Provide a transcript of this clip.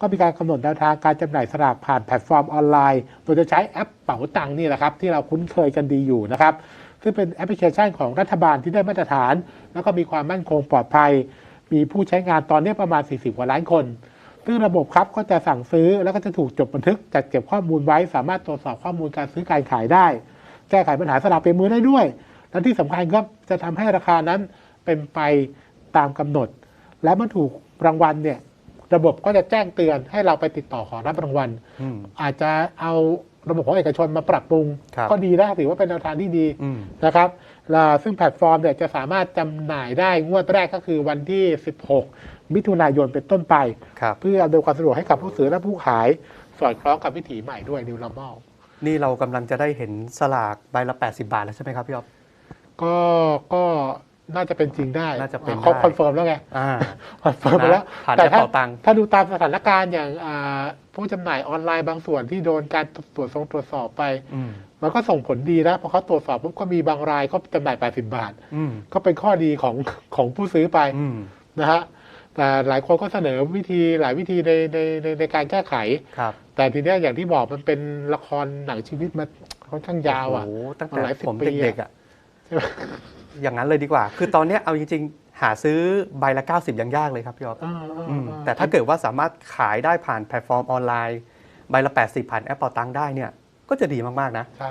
ก็มีการกำหนดแนวทางการจำหน่ายสลากผ่านแพลตฟอร์มออนไลน์ โดยจะใช้แอปเป๋าตังค์นี่แหละครับที่เราคุ้นเคยกันดีอยู่นะครับซึ่งเป็นแอปพลิเคชันของรัฐบาลที่ได้มาตรฐาน แล้วก็มีความมั่นคงปลอดภัย มีผู้ใช้งานตอนนี้ประมาณ 40 กว่าล้านคน ซึ่งระบบครับก็จะสั่งซื้อแล้วก็จะถูกจดบันทึกจัดเก็บข้อมูลไว้ สามารถตรวจสอบข้อมูลการซื้อการขายได้ แก้ไขปัญหาสลากเปลี่ยนมือได้ด้วย และที่สำคัญครับจะทำให้ราคานั้นเป็นไปตามกำหนด และเมื่อถูกรางวัลเนี่ย ระบบก็จะแจ้งเตือนให้เราไปติดต่อขอรับรางวัลอืมอาจจะเอาระบบของเอกชนมาปรับปรุงครับก็ดีนะถือว่าเป็นแนวทางที่ดีอืมนะครับแล้วซึ่งแพลตฟอร์มเนี่ยจะสามารถจำหน่ายได้งวดแรกก็คือวันที่ 16 มิถุนายนเป็นต้นไปครับเพื่ออำนวยความสะดวกให้กับผู้ซื้อและผู้ขาย สอดคล้องกับวิถีใหม่ด้วย New Normal นี่เรากำลังจะได้เห็นสลากใบละ 80 บาทแล้วใช่ไหมครับพี่อ๊อฟก็ก็ น่าจะเป็นจริงได้น่าจะเป็นเขาได้คอนเฟิร์มแล้วไงอ่าคอนเฟิร์มไปแล้วนะผ่านแต่แอปถ้าเป๋าตังค์ถ้าดูตามสถานการณ์อย่างอ่าผู้จำหน่ายออนไลน์บางส่วนที่โดนการตรวจสอบตรวจสอบไปอืมมันก็ส่งผลดีนะเพราะเขาตรวจสอบปุ๊บก็มีบางรายเขาจำหน่าย 80 บาทอืมก็เป็นข้อดีของของผู้ซื้อไปอืมนะฮะแต่หลายคนก็เสนอวิธีหลายวิธีในในในในการแก้ไขครับ แต่ทีเนี้ยอย่างที่บอกมันเป็นละครหนังชีวิตมาค่อนข้างยาวอะโอ้โหตั้งหแต่ลายสิบผมปีอะเด็กๆอะใช่ไหม อย่างนั้นเลยดีกว่า คือตอนเนี้ยเอาจริง ๆ หาซื้อใบละ 90 ยังยากเลยครับพี่อ๊อฟอ่าอ่าอืมอ่าแต่ถ้าเกิดว่าสามารถขายได้ผ่านแพลตฟอร์มออนไลน์ ใบละ 80 ผ่านแอปเป๋าตังค์ได้เนี่ยก็จะดีมาก ๆ นะ ใช่